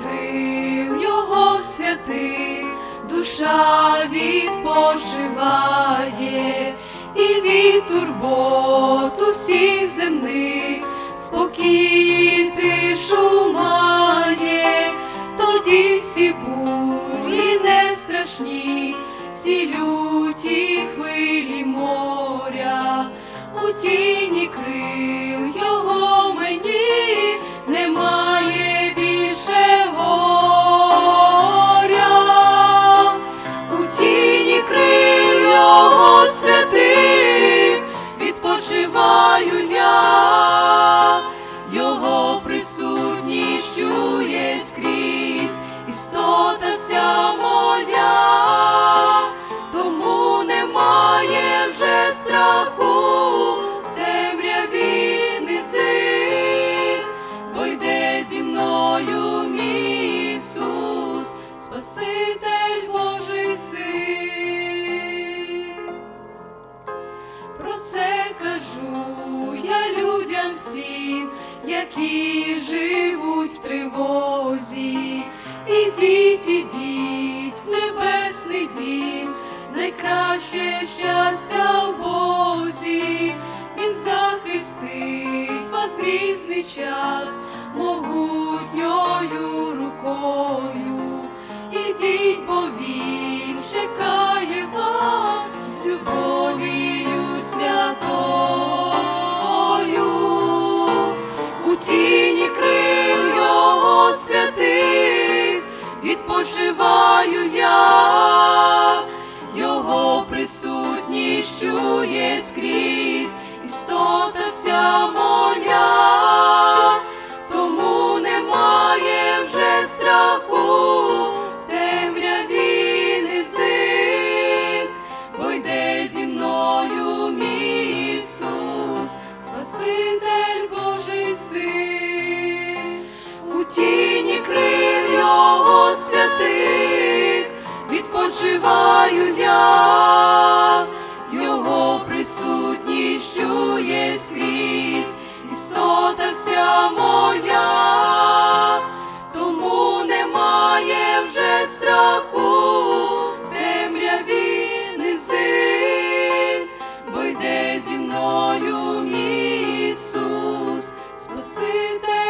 крил Його святих, душа відпочиває, і від турбот усіх земних спокій тишу має, тоді всі бурі не страшні, всі люті хвилі моря, у тіні крил присутність чує скрізь. Вся які живуть в тривозі. Ідіть, ідіть в небесний дім, найкраще щастя в Бозі, Він захистить вас в різний час могутньою рукою. Ідіть, бо він чекає вас з любов'ю святою, відпочиваю я, його присутність чує скрізь істота вся моя, спочиваю я, його присутність, чує скрізь, істота вся моя, тому немає вже страху, темряві низин, бо йде зі мною Ісус, Спаситель.